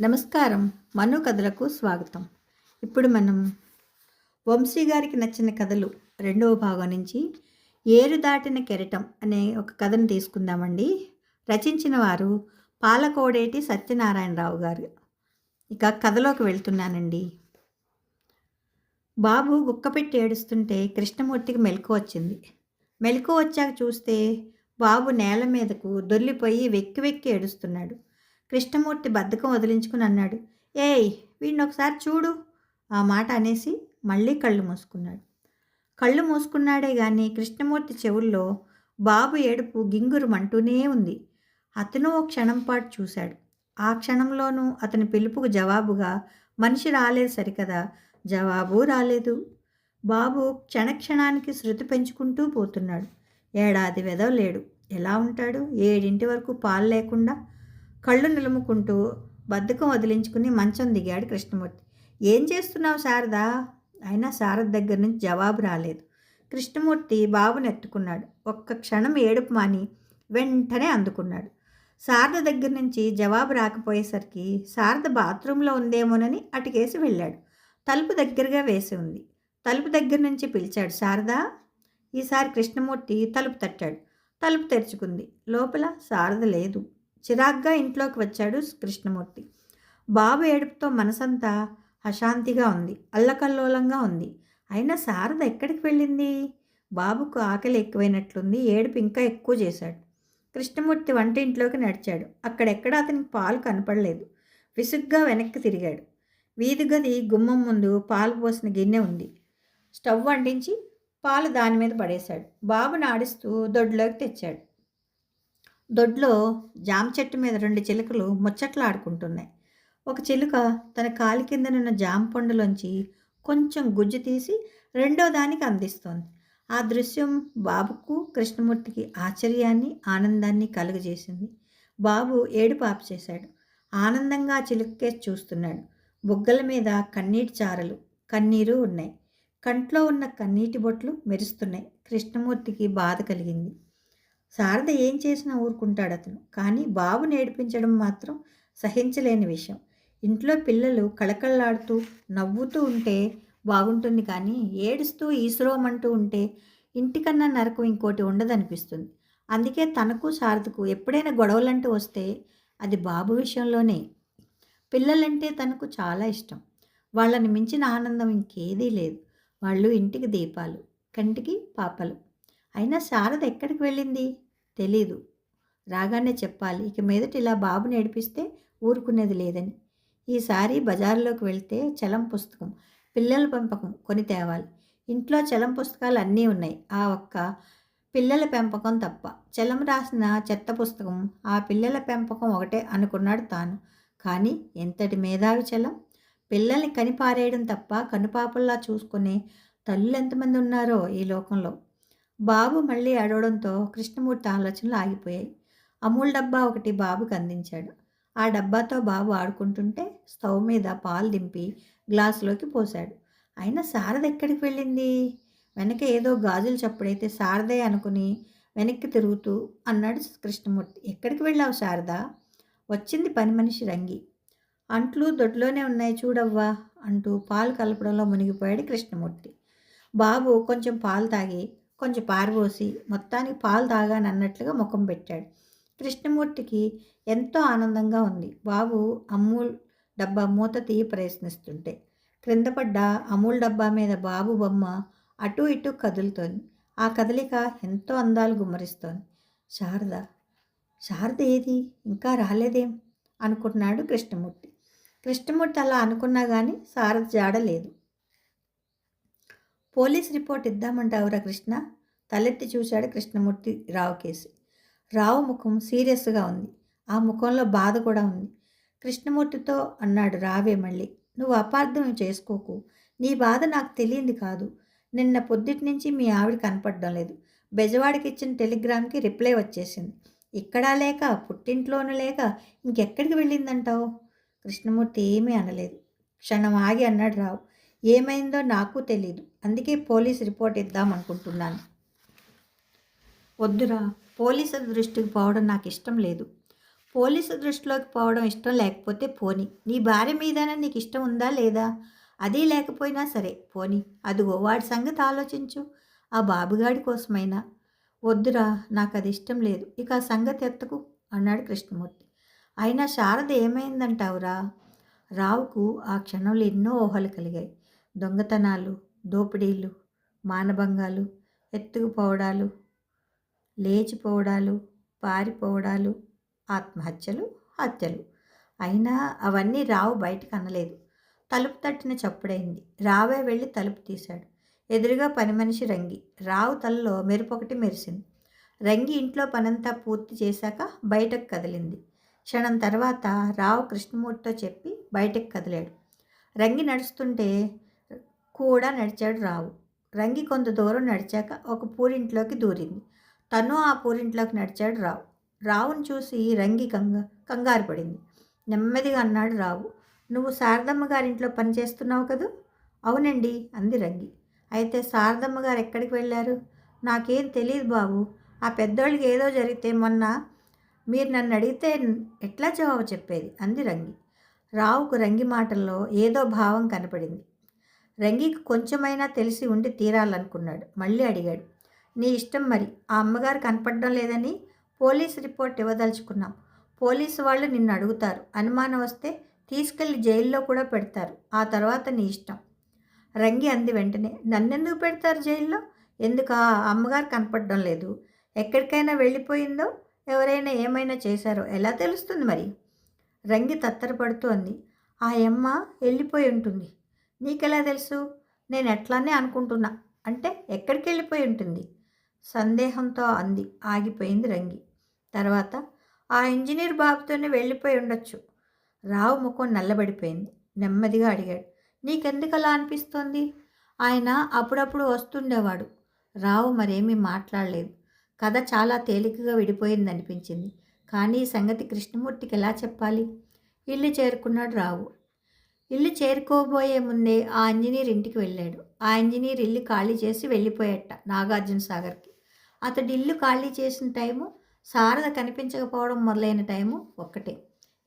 నమస్కారం. మను కథలకు స్వాగతం. ఇప్పుడు మనం వంశీ గారికి నచ్చిన కథలు రెండవ భాగం నుంచి ఏరు దాటిన కెరటం అనే ఒక కథను తీసుకుందామండి. రచించిన వారు పాలకోడేటి సత్యనారాయణరావు గారు. ఇక కథలోకి వెళ్తున్నానండి. బాబు గుక్కపెట్టి ఏడుస్తుంటే కృష్ణమూర్తికి మెలకు వచ్చింది. మెలకు వచ్చాక చూస్తే బాబు నేల మీదకు దొర్లిపోయి వెక్కి వెక్కి ఏడుస్తున్నాడు. కృష్ణమూర్తి బద్ధకం వదిలించుకుని అన్నాడు ఏయ్ వీడిని ఒకసారి చూడు. ఆ మాట అనేసి మళ్ళీ కళ్ళు మూసుకున్నాడు. కళ్ళు మూసుకున్నాడే కానీ కృష్ణమూర్తి చెవుల్లో బాబు ఏడుపు గింగురుమంటూనే ఉంది. అతను ఓ క్షణం పాటు చూశాడు. ఆ క్షణంలోనూ అతని పిలుపుకు జవాబుగా మనిషి రాలేదు సరికదా? జవాబు రాలేదు. బాబు క్షణక్షణానికి శృతి పెంచుకుంటూ పోతున్నాడు. ఏడాది వెదవ లేడు. ఎలా ఉంటాడు? ఏడింటి వరకు పాలు లేకుండా కళ్ళు నిలుముకుంటూ బద్ధకం వదిలించుకుని మంచం దిగాడు కృష్ణమూర్తి. ఏం చేస్తున్నావు శారదా? అయినా శారద దగ్గర నుంచి జవాబు రాలేదు. కృష్ణమూర్తి బాబుని ఎత్తుకున్నాడు ఒక్క క్షణం ఏడుపు మాని వెంటనే అందుకున్నాడు. శారద దగ్గర నుంచి జవాబు రాకపోయేసరికి శారద బాత్రూంలో ఉందేమోనని అటుకేసి వెళ్ళాడు. తలుపు దగ్గరగా వేసి ఉంది. తలుపు దగ్గర నుంచి పిలిచాడు శారదా ఈసారి కృష్ణమూర్తి తలుపు తట్టాడు. తలుపు తెరుచుకుంది. లోపల శారద లేదు. చిరాగ్గా ఇంట్లోకి వచ్చాడు కృష్ణమూర్తి. బాబు ఏడుపుతో మనసంతా అశాంతిగా ఉంది. అల్లకల్లోలంగా ఉంది. అయినా శారద ఎక్కడికి వెళ్ళింది? బాబుకు ఆకలి ఎక్కువైనట్లుంది. ఏడుపు ఇంకా ఎక్కువ చేశాడు. కృష్ణమూర్తి వంటింట్లోకి నడిచాడు. అక్కడెక్కడ అతనికి పాలు కనపడలేదు. విసుగ్గా వెనక్కి తిరిగాడు. వీధి గది గుమ్మం ముందు పాలు పోసిన గిన్నె ఉంది. స్టవ్ అంటించి పాలు దాని మీద పడేశాడు. బాబుని ఆడిస్తూ దొడ్లోకి తెచ్చాడు. దొడ్లో జామ చెట్టు మీద రెండు చిలుకలు ముచ్చట్లు ఆడుకుంటున్నాయి ఒక చిలుక తన కాలి కిందనున్న జామ పండులోంచి కొంచెం గుజ్జు తీసి రెండో దానికి అందిస్తోంది. ఆ దృశ్యం బాబుకు కృష్ణమూర్తికి ఆశ్చర్యాన్ని ఆనందాన్ని కలుగజేసింది. బాబు ఏడుపు ఆపు చేశాడు. ఆనందంగా చిలుక్కేసి చూస్తున్నాడు. బుగ్గల మీద కన్నీటి చారలు కన్నీరు ఉన్నాయి. కంట్లో ఉన్న కన్నీటి బొట్లు మెరుస్తున్నాయి. కృష్ణమూర్తికి బాధ కలిగింది. శారద ఏం చేసినా ఊరుకుంటాడు అతను. కానీ బాబు నేర్పించడం మాత్రం సహించలేని విషయం. ఇంట్లో పిల్లలు కళకళలాడుతూ నవ్వుతూ ఉంటే బాగుంటుంది కానీ ఏడుస్తూ ఈశ్రోమంటూ ఉంటే ఇంటికన్నా నరకం ఇంకోటి ఉండదనిపిస్తుంది. అందుకే తనకు శారదకు ఎప్పుడైనా గొడవలంటూ వస్తే అది బాబు విషయంలోనే. పిల్లలంటే తనకు చాలా ఇష్టం. వాళ్ళని మించిన ఆనందం ఇంకేదీ లేదు. వాళ్ళు ఇంటికి దీపాలు కంటికి పాపలు. అయినా శారద ఎక్కడికి వెళ్ళింది? తెలీదు. రాగానే చెప్పాలి. ఇక మీదట ఇలా బాబు నేర్పిస్తే ఊరుకునేది లేదని. ఈసారి బజార్లోకి వెళ్తే చలం పుస్తకం పిల్లల పెంపకం కొని తేవాలి. ఇంట్లో చలం పుస్తకాలు అన్నీ ఉన్నాయి. ఆ ఒక్క పిల్లల పెంపకం తప్ప. చలం రాసిన చెత్త పుస్తకం ఆ పిల్లల పెంపకం ఒకటే అనుకున్నాడు తాను. కానీ ఎంతటి మేధావి చలం? పిల్లల్ని కనిపారేయడం తప్ప కనుపాపల్లా చూసుకునే తల్లులు ఎంతమంది ఉన్నారో ఈ లోకంలో. బాబు మళ్ళీ అడవడంతో కృష్ణమూర్తి ఆలోచనలు ఆగిపోయాయి. అమూల్ డబ్బా ఒకటి బాబుకి అందించాడు. ఆ డబ్బాతో బాబు ఆడుకుంటుంటే స్టవ్ మీద పాలు దింపి గ్లాసులోకి పోశాడు. అయినా శారద ఎక్కడికి వెళ్ళింది? వెనక ఏదో గాజులు చప్పుడైతే శారదే అనుకుని వెనక్కి తిరుగుతూ అన్నాడు కృష్ణమూర్తి. ఎక్కడికి వెళ్ళావు శారద? వచ్చింది పని మనిషి రంగి. అంట్లు దొడ్లోనే ఉన్నాయి చూడవ్వా అంటూ పాలు కలపడంలో మునిగిపోయాడు కృష్ణమూర్తి. బాబు కొంచెం పాలు తాగి కొంచెం పారబోసి మొత్తానికి పాలు తాగానన్నట్లుగా ముఖం పెట్టాడు. కృష్ణమూర్తికి ఎంతో ఆనందంగా ఉంది. బాబు అమూల్ డబ్బా మూత తీయి ప్రయత్నిస్తుంటే క్రింద పడ్డ అమూల్ డబ్బా మీద బాబు బొమ్మ అటు ఇటు కదులుతోంది. ఆ కదలిక ఎంతో అందాలు గుమ్మరిస్తోంది. శారద శారద ఏది? ఇంకా రాలేదేం? అనుకుంటున్నాడు కృష్ణమూర్తి. కృష్ణమూర్తి అలా అనుకున్నా కానీ సారథి జాడ లేదు. పోలీస్ రిపోర్ట్ ఇద్దామంటావురా కృష్ణ? తలెత్తి చూశాడు కృష్ణమూర్తి రావు కేసి. రావు ముఖం సీరియస్గా ఉంది. ఆ ముఖంలో బాధ కూడా ఉంది. కృష్ణమూర్తితో అన్నాడు రావే మళ్ళీ నువ్వు అపార్థం చేసుకోకు. నీ బాధ నాకు తెలియంది కాదు. నిన్న పొద్దుటి నుంచి మీ ఆవిడ కనపడడం లేదు. బెజవాడికి ఇచ్చిన టెలిగ్రామ్కి రిప్లై వచ్చేసింది. ఇక్కడా లేక పుట్టింట్లోనూ లేక ఇంకెక్కడికి వెళ్ళిందంటావు? కృష్ణమూర్తి ఏమీ అనలేదు. క్షణం ఆగి అన్నాడు రావు. ఏమైందో నాకు తెలియదు అందుకే పోలీస్ రిపోర్ట్ ఇద్దాం అనుకుంటున్నాను. వద్దురా పోలీసు దృష్టికి పోవడం నాకు ఇష్టం లేదు. పోలీసు దృష్టిలోకి పోవడం ఇష్టం లేకపోతే పోని. నీ భార్య మీదనే నీకు ఇష్టం ఉందా లేదా? అది లేకపోయినా సరే పోని. అదిగో వాడి సంగతి ఆలోచించు. ఆ బాబుగాడి కోసమైనా. వద్దురా నాకు అది ఇష్టం లేదు. ఇక ఆ సంగతి ఎత్తకు అన్నాడు కృష్ణమూర్తి. అయినా శారద ఏమైందంటావురా? రావుకు ఆ క్షణంలో ఎన్నో ఊహలు కలిగాయి. దొంగతనాలు దోపిడీలు మానభంగాలు ఎత్తుకుపోవడాలు లేచిపోవడాలు పారిపోవడాలు ఆత్మహత్యలు హత్యలు. అయినా అవన్నీ రావు బయటకు అనలేదు. తలుపు తట్టిన చప్పుడైంది. రావే వెళ్ళి తలుపు తీశాడు. ఎదురుగా పని మనిషి రంగి. రావు తలలో మెరుపొకటి మెరిసింది. రంగి ఇంట్లో పనంతా పూర్తి చేశాక బయటకు కదిలింది. క్షణం తర్వాత రావు కృష్ణమూర్తితో చెప్పి బయటకు కదిలాడు. రంగి నడుస్తుంటే కూడా నడిచాడు రావు. రంగి కొంత దూరం నడిచాక ఒక పూరింట్లోకి దూరింది. తను ఆ పూరింట్లోకి నడిచాడు రావు. రావును చూసి రంగి కంగ కంగారు పడింది. నెమ్మదిగా అన్నాడు రావు నువ్వు శారదమ్మ గారింట్లో పనిచేస్తున్నావు కదూ? అవునండి అంది రంగి. అయితే శారదమ్మ గారు ఎక్కడికి వెళ్ళారు? నాకేం తెలియదు బాబు. ఆ పెద్దోళ్ళకి ఏదో జరిగితే మొన్న మీరు నన్ను అడిగితే ఎట్లా జవాబు చెప్పేది? అంది రంగి. రావుకు రంగి మాటల్లో ఏదో భావం కనపడింది. రంగికి కొంచెమైనా తెలిసి ఉండి తీరాలనుకున్నాడు. మళ్ళీ అడిగాడు. నీ ఇష్టం మరి. ఆ అమ్మగారు కనపడడం లేదని పోలీస్ రిపోర్ట్ ఇవ్వదలుచుకున్నాం. పోలీసు వాళ్ళు నిన్ను అడుగుతారు. అనుమానం వస్తే తీసుకెళ్ళి జైల్లో కూడా పెడతారు. ఆ తర్వాత నీ ఇష్టం. రంగి అంది వెంటనే. నన్నెందుకు పెడతారు జైల్లో? ఎందుకు? ఆ అమ్మగారు కనపడడం లేదు. ఎక్కడికైనా వెళ్ళిపోయిందో? ఎవరైనా ఏమైనా చేశారో ఎలా తెలుస్తుంది మరి? రంగి తత్తరపడుతూ అంది ఆ యమ్మ వెళ్ళిపోయి ఉంటుంది. నీకెలా తెలుసు? నేను ఎట్లానే అనుకుంటున్నా. అంటే ఎక్కడికి వెళ్ళిపోయి ఉంటుంది? సందేహంతో అంది. ఆగిపోయింది రంగి. తర్వాత ఆ ఇంజనీర్ బాబుతోనే వెళ్ళిపోయి ఉండొచ్చు. రావు ముఖం నల్లబడిపోయింది. నెమ్మదిగా అడిగాడు. నీకెందుకు అలా అనిపిస్తోంది? ఆయన అప్పుడప్పుడు వస్తుండేవాడు. రావు మరేమీ మాట్లాడలేదు. కథ చాలా తేలికగా విడిపోయింది అనిపించింది కానీ ఈ సంగతి కృష్ణమూర్తికి ఎలా చెప్పాలి? ఇల్లు చేరుకున్నాడు రావు. ఇల్లు చేరుకోబోయే ముందే ఆ ఇంజనీర్ ఇంటికి వెళ్ళాడు. ఆ ఇంజనీర్ ఇల్లు ఖాళీ చేసి వెళ్ళిపోయట నాగార్జున సాగర్కి. అతడు ఇల్లు ఖాళీ చేసిన టైము శారద కనిపించకపోవడం మొదలైన టైము ఒక్కటే.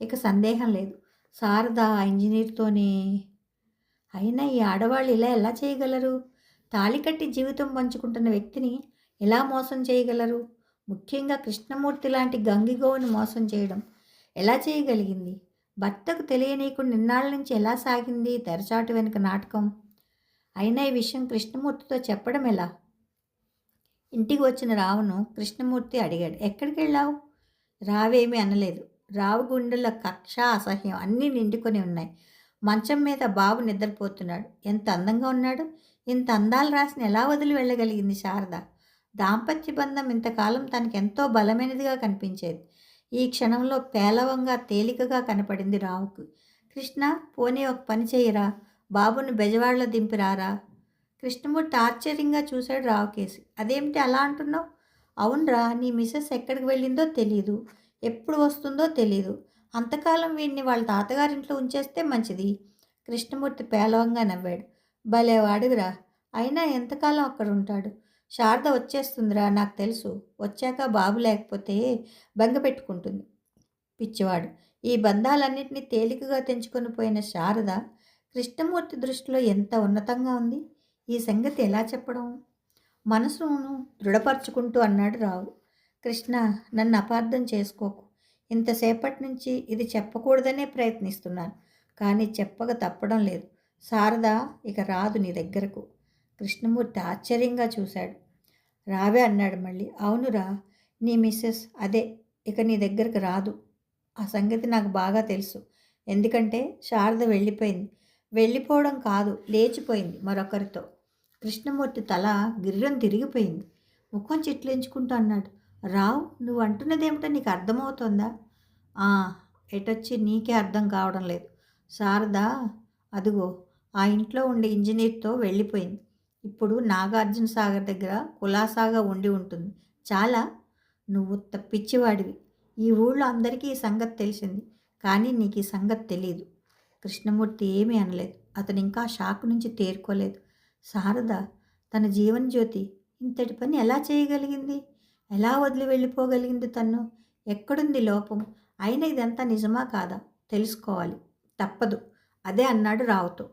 ఇక సందేహం లేదు. శారద ఆ ఇంజనీర్తోనే అయినా ఈ ఆడవాళ్ళు ఇలా ఎలా చేయగలరు? తాళి కట్టి జీవితం పంచుకుంటున్న వ్యక్తిని ఎలా మోసం చేయగలరు? ముఖ్యంగా కృష్ణమూర్తి లాంటి గంగిగోవుని మోసం చేయడం ఎలా చేయగలిగింది? భర్తకు తెలియనీయకుండా నిన్నాళ్ళ నుంచి ఎలా సాగింది? తెరచాటు వెనుక నాటకం. అయినా ఈ విషయం కృష్ణమూర్తితో చెప్పడం ఎలా? ఇంటికి వచ్చిన రావును కృష్ణమూర్తి అడిగాడు. ఎక్కడికి వెళ్ళావు రావేమీ అనలేదు. రావు గుండెల కక్ష అసహ్యం అన్నీ నిండుకొని ఉన్నాయి. మంచం మీద బాబు నిద్రపోతున్నాడు. ఎంత అందంగా ఉన్నాడు? ఇంత అందాలు రాసిన ఎలా వదిలి వెళ్ళగలిగింది శారద? దాంపత్య బంధం ఇంతకాలం తనకి ఎంతో బలమైనదిగా కనిపించేది. ఈ క్షణంలో పేలవంగా తేలికగా కనపడింది రావుకు. కృష్ణ పోనీ ఒక పని చేయరా? బాబుని బెజవాడలో దింపిరారా కృష్ణమూర్తి ఆశ్చర్యంగా చూశాడు రావుకేసి. అదేమిటి అలా అంటున్నావు? అవునరా నీ మిస్సెస్ ఎక్కడికి వెళ్ళిందో తెలియదు ఎప్పుడు వస్తుందో తెలియదు అంతకాలం వీడిని వాళ్ళ తాతగారింట్లో ఉంచేస్తే మంచిది. కృష్ణమూర్తి పేలవంగా నవ్వాడు. భలేవాడివిరా. అయినా ఎంతకాలం అక్కడ ఉంటాడు శారద వచ్చేస్తుందిరా నాకు తెలుసు. వచ్చాక బాబు లేకపోతే బెంగ పెట్టుకుంటుంది. పిచ్చివాడు. ఈ బంధాలన్నింటినీ తేలికగా తెంచుకొని పోయిన శారద కృష్ణమూర్తి దృష్టిలో ఎంత ఉన్నతంగా ఉంది? ఈ సంగతి ఎలా చెప్పడం? మనసును దృఢపరుచుకుంటూ అన్నాడు రావు. కృష్ణ నన్ను అపార్థం చేసుకోకు. ఇంతసేపటి నుంచి ఇది చెప్పకూడదనే ప్రయత్నిస్తున్నాను. కానీ చెప్పక తప్పడం లేదు. శారద ఇక రాదు నీ దగ్గరకు. కృష్ణమూర్తి ఆశ్చర్యంగా చూశాడు. రావే అన్నాడు మళ్ళీ. అవునురా నీ మిస్సెస్ అదే ఇక నీ దగ్గరకు రాదు. ఆ సంగతి నాకు బాగా తెలుసు. ఎందుకంటే శారద వెళ్ళిపోయింది. వెళ్ళిపోవడం కాదు లేచిపోయింది మరొకరితో. కృష్ణమూర్తి తల గిర్రం తిరిగిపోయింది. ముఖం చిట్లించుకుంటూ అన్నాడు. రావు నువ్వు అంటున్నదేమిటో నీకు అర్థమవుతుందా? "ఆ, ఎటొచ్చి నీకే అర్థం కావడం లేదు. శారద అదిగో ఆ ఇంట్లో ఉండే ఇంజనీర్తో వెళ్ళిపోయింది. ఇప్పుడు నాగార్జున సాగర్ దగ్గర కులాసాగా ఉండి ఉంటుంది. చాలా నువ్వు ఉత్త పిచ్చివాడివి. ఈ ఊళ్ళో అందరికీ ఈ సంగతి తెలిసింది. కానీ నీకు ఈ సంగతి తెలియదు కృష్ణమూర్తి ఏమీ అనలేదు. అతను ఇంకా షాక్ నుంచి తేరుకోలేదు. శారద తన జీవనజ్యోతి ఇంతటి పని ఎలా చేయగలిగింది? ఎలా వదిలి వెళ్ళిపోగలిగింది తన్ను ఎక్కడుంది లోపం? అయినా ఇదంతా నిజమా కాదా? తెలుసుకోవాలి. తప్పదు. అదే అన్నాడు రావుతో.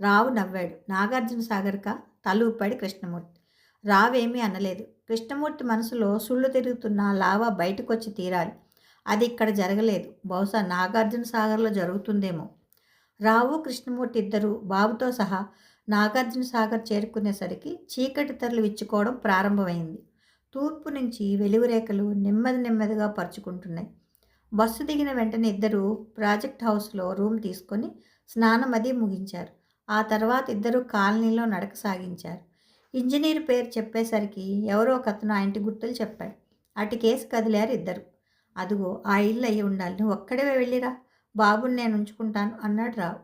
రావు నవ్వాడు. నాగార్జున సాగర్కా? తలుపాడు కృష్ణమూర్తి. రావేమీ అనలేదు. కృష్ణమూర్తి మనసులో సుళ్ళు తిరుగుతున్న లావా బయటకొచ్చి తీరాలి. అది ఇక్కడ జరగలేదు. బహుశా నాగార్జున సాగర్లో జరుగుతుందేమో. రావు కృష్ణమూర్తి ఇద్దరు బాబుతో సహా నాగార్జున సాగర్ చేరుకునేసరికి చీకటి తరలు విచ్చుకోవడం ప్రారంభమైంది. తూర్పు నుంచి వెలుగురేఖలు నెమ్మది నెమ్మదిగా పరుచుకుంటున్నాయి. బస్సు దిగిన వెంటనే ఇద్దరు ప్రాజెక్ట్ హౌస్లో రూమ్ తీసుకొని స్నానం అది ముగించారు. ఆ తర్వాత ఇద్దరు కాలనీలో నడక సాగించారు. ఇంజనీర్ పేరు చెప్పేసరికి ఎవరో ఒకతను ఆ ఇంటి గుర్తులు చెప్పాడు. అటు కేసు కదిలారు ఇద్దరు. అదిగో ఆ ఇల్లు అయ్యి ఉండాలి. నువ్వు ఒక్కడే వెళ్ళిరా. బాబుని నేను ఉంచుకుంటాను అన్నాడు రావు.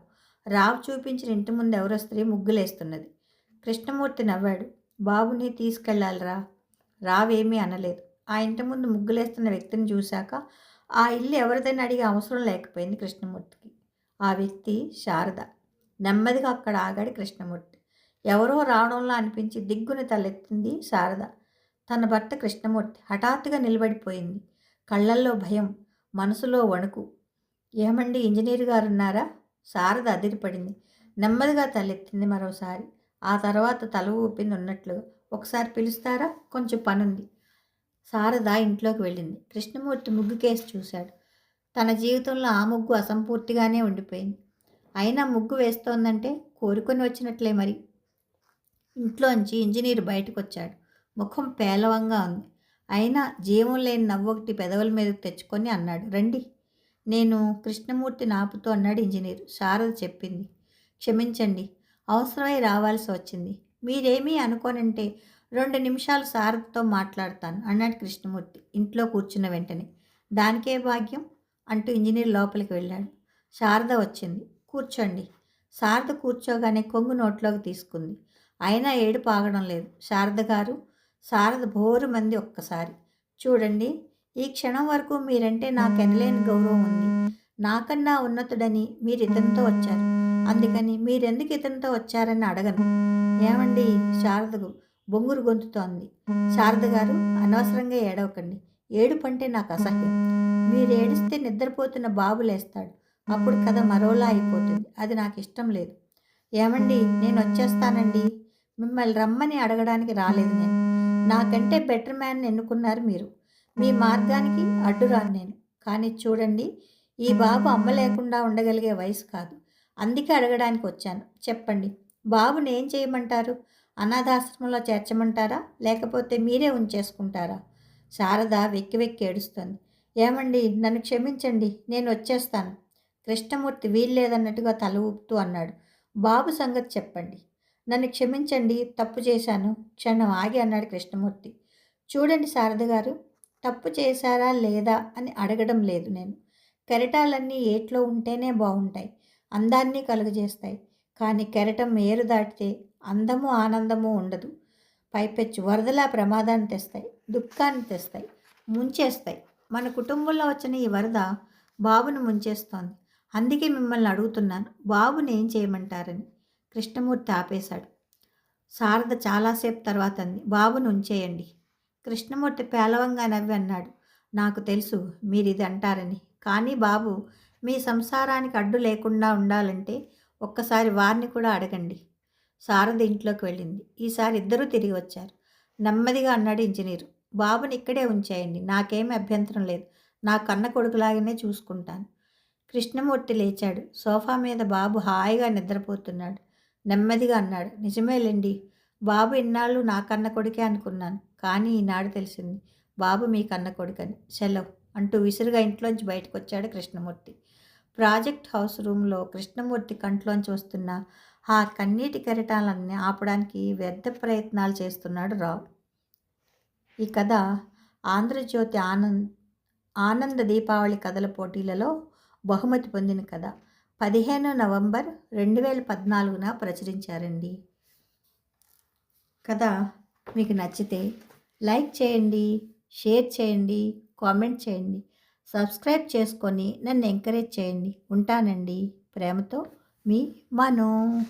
రావు చూపించిన ఇంటి ముందు ఎవరో స్త్రీ ముగ్గులేస్తున్నది. కృష్ణమూర్తి నవ్వాడు. బాబుని తీసుకెళ్ళాలిరా రావేమీ అనలేదు. ఆ ఇంటి ముందు ముగ్గులేస్తున్న వ్యక్తిని చూశాక ఆ ఇల్లు ఎవరిదైనా అడిగే అవసరం లేకపోయింది కృష్ణమూర్తికి. ఆ వ్యక్తి శారద. నెమ్మదిగా అక్కడ ఆగాడు కృష్ణమూర్తి. ఎవరో రావడంలో అనిపించి దిగ్గున తలెత్తింది శారద. తన భర్త కృష్ణమూర్తి హఠాత్తుగా నిలబడిపోయింది. కళ్ళల్లో భయం మనసులో వణుకు. ఏమండి ఇంజనీర్ గారు ఉన్నారా శారద అదిరిపడింది. నెమ్మదిగా తలెత్తింది మరోసారి. ఆ తర్వాత తల ఊపింది ఉన్నట్లు ఒకసారి పిలుస్తారా? కొంచెం పనుంది. శారద ఇంట్లోకి వెళ్ళింది. కృష్ణమూర్తి ముగ్గు కేసు చూశాడు. తన జీవితంలో ఆ ముగ్గు అసంపూర్తిగానే ఉండిపోయింది. అయినా ముగ్గు వేస్తోందంటే కోరుకొని వచ్చినట్లే మరి. ఇంట్లోంచి ఇంజనీర్ బయటకు వచ్చాడు ముఖం పేలవంగా ఉంది. అయినా జీవం లేని నవ్వొకటి పెదవుల మీద తెచ్చుకొని అన్నాడు. రండి. నేను కృష్ణమూర్తి నాపుతూ అన్నాడు ఇంజనీర్. శారద చెప్పింది. క్షమించండి. అవసరమై రావాల్సి వచ్చింది. మీరేమీ అనుకోనంటే రెండు నిమిషాలు శారదతో మాట్లాడతాను అన్నాడు కృష్ణమూర్తి ఇంట్లో కూర్చున్న వెంటనే. దానికే భాగ్యం అంటూ ఇంజనీర్ లోపలికి వెళ్ళాడు. శారద వచ్చింది. కూర్చోండి. శారద కూర్చోగానే కొంగు నోట్లోకి తీసుకుంది. అయినా ఏడుపు ఆగడం లేదు. శారద గారు శారద బోరు మంది ఒక్కసారి. చూడండి ఈ క్షణం వరకు మీరంటే నాకు ఎనలేని గౌరవం ఉంది. నాకన్నా ఉన్నతుడని మీరు ఇతనితో వచ్చారు. అందుకని మీరెందుకు ఇతనితో వచ్చారని అడగను. ఏమండి? శారదకు బొంగురు గొంతుతోంది. శారద గారు అనవసరంగా ఏడవకండి. ఏడుపు అంటే నాకు అసహ్యం. మీరు ఏడిస్తే నిద్రపోతున్న బాబు లేస్తాడు. అప్పుడు కథ మరోలా అయిపోతుంది. అది నాకు ఇష్టం లేదు. ఏమండి? నేను వచ్చేస్తానండి మిమ్మల్ని రమ్మని అడగడానికి రాలేదు నేను. నాకంటే బెటర్ మ్యాన్ ఎన్నుకున్నారు మీరు. మీ మార్గానికి అడ్డురాను నేను. కానీ చూడండి ఈ బాబు అమ్మ లేకుండా ఉండగలిగే వయసు కాదు. అందుకే అడగడానికి వచ్చాను. చెప్పండి. బాబుని ఏం చేయమంటారు? అనాథాశ్రమంలో చేర్చమంటారా? లేకపోతే మీరే ఉంచేసుకుంటారా? శారద వెక్కి వెక్కి ఏడుస్తుంది. ఏమండి? నన్ను క్షమించండి. నేను వచ్చేస్తాను కృష్ణమూర్తి వీల్లేదన్నట్టుగా తల ఊపుతూ అన్నాడు. బాబు సంగతి చెప్పండి. నన్ను క్షమించండి తప్పు చేశాను. క్షణం ఆగి అన్నాడు కృష్ణమూర్తి. చూడండి శారద గారు తప్పు చేశారా లేదా అని అడగడం లేదు నేను. కెరటాలన్నీ ఏట్లో ఉంటేనే బాగుంటాయి. అందాన్ని కలుగజేస్తాయి. కానీ కెరటం ఏరు దాటితే అందము ఆనందము ఉండదు. పైపెచ్చు వరదలా ప్రమాదాన్ని తెస్తాయి దుఃఖాన్ని తెస్తాయి ముంచేస్తాయి. మన కుటుంబంలో వచ్చిన ఈ వరద బాబును ముంచేస్తోంది. అందుకే మిమ్మల్ని అడుగుతున్నాను బాబుని ఏం చేయమంటారని? కృష్ణమూర్తి ఆపేశాడు. శారద చాలాసేపు తర్వాత అంది బాబును ఉంచేయండి. కృష్ణమూర్తి పేలవంగా నవ్వి అన్నాడు. నాకు తెలుసు మీరు ఇది అంటారని కానీ బాబు మీ సంసారానికి అడ్డు లేకుండా ఉండాలంటే ఒక్కసారి వారిని కూడా అడగండి. శారద ఇంట్లోకి వెళ్ళింది. ఈసారి ఇద్దరూ తిరిగి వచ్చారు. నెమ్మదిగా అన్నాడు ఇంజనీరు. బాబుని ఇక్కడే ఉంచేయండి నాకేమీ అభ్యంతరం లేదు. నా కన్న కొడుకులాగానే చూసుకుంటాను. కృష్ణమూర్తి లేచాడు. సోఫా మీద బాబు హాయిగా నిద్రపోతున్నాడు. నెమ్మదిగా అన్నాడు నిజమేలేండి బాబు ఇన్నాళ్ళు నా కన్న కొడుకే అనుకున్నాను. కానీ ఈనాడు తెలిసింది బాబు మీ కన్న కొడుకని. సెలవు అంటూ విసురుగా ఇంట్లోంచి బయటకు వచ్చాడు కృష్ణమూర్తి. ప్రాజెక్ట్ హౌస్ రూమ్లో కృష్ణమూర్తి కంట్లోంచి వస్తున్న ఆ కన్నీటి కెరటాలన్నీ ఆపడానికి వ్యర్థ ప్రయత్నాలు చేస్తున్నాడు రావు. ఈ కథ ఆంధ్రజ్యోతి ఆనంద్ ఆనంద దీపావళి కథల పోటీలలో బహుమతి పొందిన కథ. పదిహేను నవంబర్ రెండు వేల పద్నాలుగున ప్రచురించారండి. కథ మీకు నచ్చితే లైక్ చేయండి షేర్ చేయండి కామెంట్ చేయండి. సబ్స్క్రైబ్ చేసుకొని నన్ను ఎంకరేజ్ చేయండి. ఉంటానండి. ప్రేమతో మీ మనో.